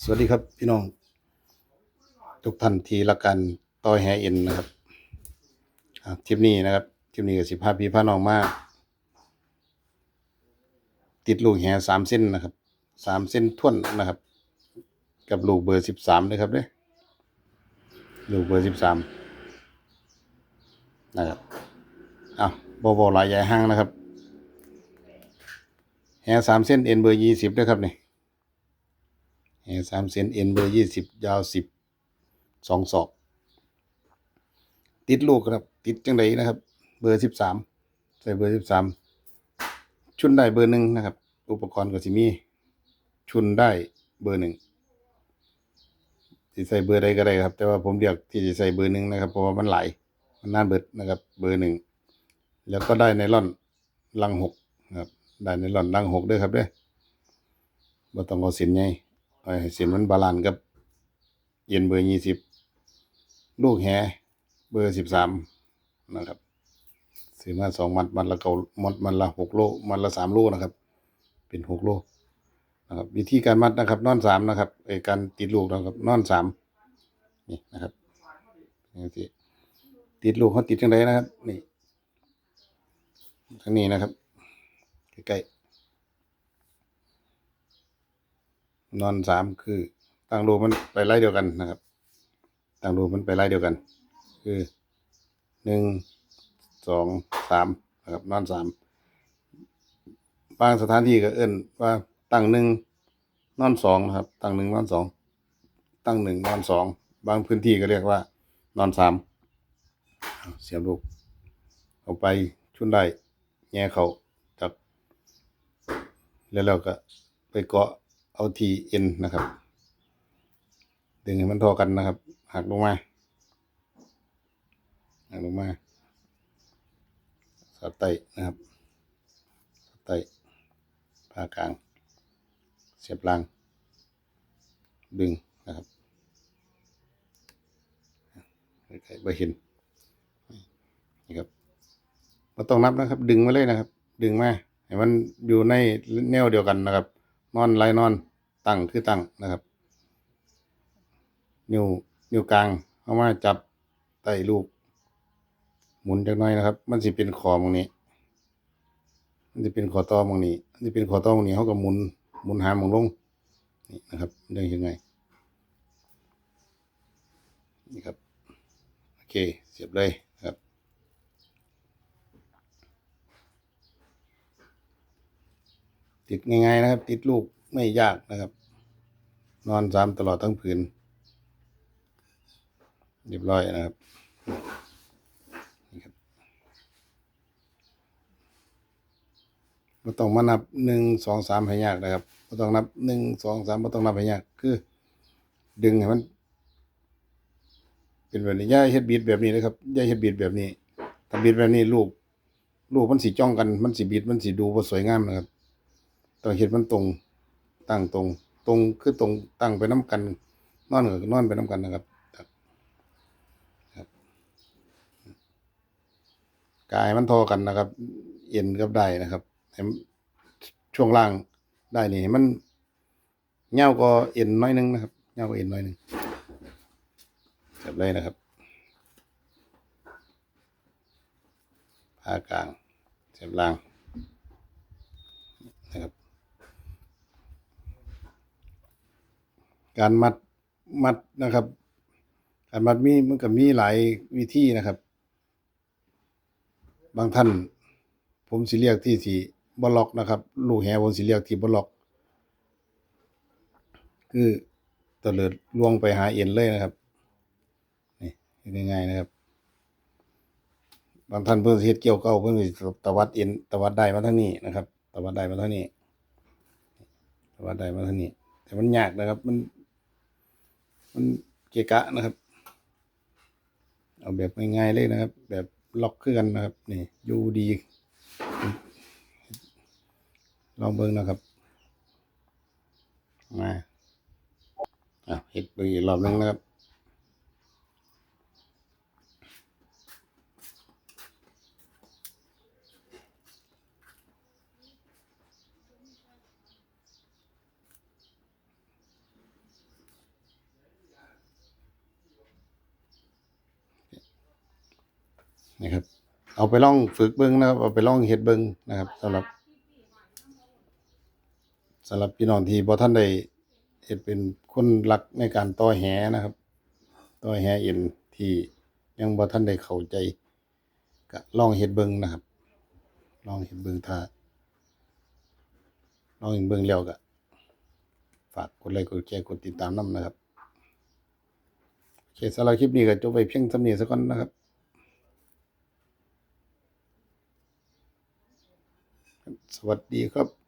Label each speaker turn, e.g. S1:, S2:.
S1: สวัสดีครับพี่น้อง ทุกท่านที่รักกันต่อยแฮเอ็นนะครับทริปนี้นะครับทริปนี้ก็สิพาพี่พาน้องมาติดลูกแฮสามเส้นนะครับสามเส้นท่วนนะครับ กับลูกเบอร์สิบสามนะครับเด้อลูกเบอร์สิบสามนะครับอ้าวบอบอหลายใหญ่ห้างนะครับแฮสามเส้นเอ็นเบอร์ยี่สิบด้วยครับเนี่ย แหสามเซนเอ็นเบอร์ยี่สิบยาวสิบสองศอก ติดลูกครับ ติดจังไดนะครับ เบอร์สิบสามใส่เบอร์สิบสามชุนได้เบอร์หนึ่งนะครับ อุปกรณ์ก็สิมี ชุนได้เบอร์หนึ่งที่ใส่เบอร์ใดก็ได้ครับ แต่ว่าผมเลือกที่จะใส่เบอร์หนึ่งนะครับ เพราะว่ามันไหลมันน่าเบิดนะครับ เบอร์หนึ่งแล้วก็ได้ในร่อนลังหกนะครับได้ในร่อนลังหกด้วยครับเด้อบ่ต้องเอาสินไง ใหญ่ไอ้เสียมันบาลานกับเย็นเบอร์ยี่สิบลูกแฮเบอร์สิบสามนะครับซื้อมาสองมัดมัดละเก่ามัดมันละหกโลมัดละสามโลนะครับ เป็นหกโลนะครับวิธีการมัดนะครับนอนสามนะครับไอ้การติดลูกนะครับนอนสามนี่นะครับนี่ติดลูกเขาติดจังไดนะครับนี่ทางนี้นะครับใกล้ๆ นอนสามคือตั้งรูมันไปไล่เดียวกันนะครับตั้งรูมันไปไล่เดียวกัน คือหนึ่งสองสามนะครับนอนสามบางสถานที่ก็เอิ้นว่าตั้งหนึ่งนอนสองนะครับ ตั้งหนึ่งนอนสองตั้งหนึ่งนอนสองบางพื้นที่ก็เรียกว่านอนสามเอาเสียบลูกเอาไปชุนได้แง่เขาจับแล้วเราก็ไปเกาะ เอาทีเอ็นนะครับ ดึงให้มันเทอกันนะครับ หักลงมา หักลงมาสอดไตนะครับสอดไตผ่ากลาง เสียบล่าง ดึงนะครับใกล้ๆไปเห็นนี่ครับเราต้องนับนะครับ ดึงมาเลยนะครับ ดึงมาให้มันอยู่ในแนวเดียวกันนะครับ นอนไรนอนตั้งคือตั้งนะครับ นิ้วนิ้วกลางเอามาจับไต่ลูก หมุนจักน่อยนะครับ มันสิเป็นคอมงนี้ มันจะเป็นคอต่อมงนี้มันจะเป็นคอต่อมงนี้เขาก็หมุนหมุนหามงลงนี่นะครับเรื่องยังไงนี่ครับโอเคเสียบเลยนะครับ ติดง่ายๆนะครับ ติดลูกไม่ยากนะครับ นอนซ้ำตลอดทั้งผืนเรียบร้อยนะครับนี่ครับไม่ต้องมานับหนึ่งสองสามให้ยากนะครับไม่ต้องนับหนึ่งสองสามไม่ต้องนับให้ยากคือ ดึงให้มัน เป็นแบบนี้ย่าเฮ็ดบีดแบบนี้นะครับย่าเฮ็ดบีดแบบนี้ถ้าบีดแบบนี้ลูก ลูกมันสีจ้องกันมันสีบีดมันสีดูบ่สวยงามนะครับ ต้องเห็นมันตรงตั้งตรง ตรงคือตรงตั้งไปน้ำกันนอนก็นอนไปน้ำกันนะครับครับกายมันทอกันนะครับ เอ็นกับได้นะครับในช่วงล่างได้นี่มันเงาก็เอ็นน้อยหนึงนะครับเงาก็เอ็นน้อยหนึงแบบเลยนะครับผ่ากลางเสียบล่างนะครับ การมัดมัดนะครับ การมัดมีมันก็มีหลายวิธีนะครับ บางท่าน ผมสิเรียกที่สีบล็อกนะครับ ลูกแหผมสิเรียกที่บล็อก คือตะเลิดลวงไปหาเอ็นเลยนะครับนี่ง่ายๆนะครับบางท่านเพิ่นสิเฮ็ดเกี่ยวเก้าเพิ่นสิตวัดเอ็นตวัดได้มาทางนี้นะครับตวัดได้มาทางนี้ตวัดได้มาทางนี้ แต่มันยากนะครับ มัน มันเกะกะนะครับ เอาแบบง่ายๆเลยนะครับ แบบล็อกคือกันนะครับนี่อยู่ดีลองเบิ้งนะครับมาอะเห็ดไปอีกรอบนึงนะครับ นะครับ เอาไปลองฝึกเบิ้งนะครับ เอาไปลองเฮ็ดเบิ้งนะครับสำหรับสำหรับพี่น้องที่บ่ท่านได้เฮ็ดเป็นคนรักในการต่อแหนะครับต่อแหเอ็นที่ยังบ่ท่านได้เข้าใจก็ลองเฮ็ดเบิ่งนะครับลองเฮ็ดเบิ่งถ้าลองเฮ็ดเบิ่งแล้วก็ฝากกดไลค์กดแชร์กดติดตามนํนะครับโอเคสำหรับคลิปนี้ก็จบไปเพียงเท่านี้ซะก่อนนะครับ สวัสดีครับ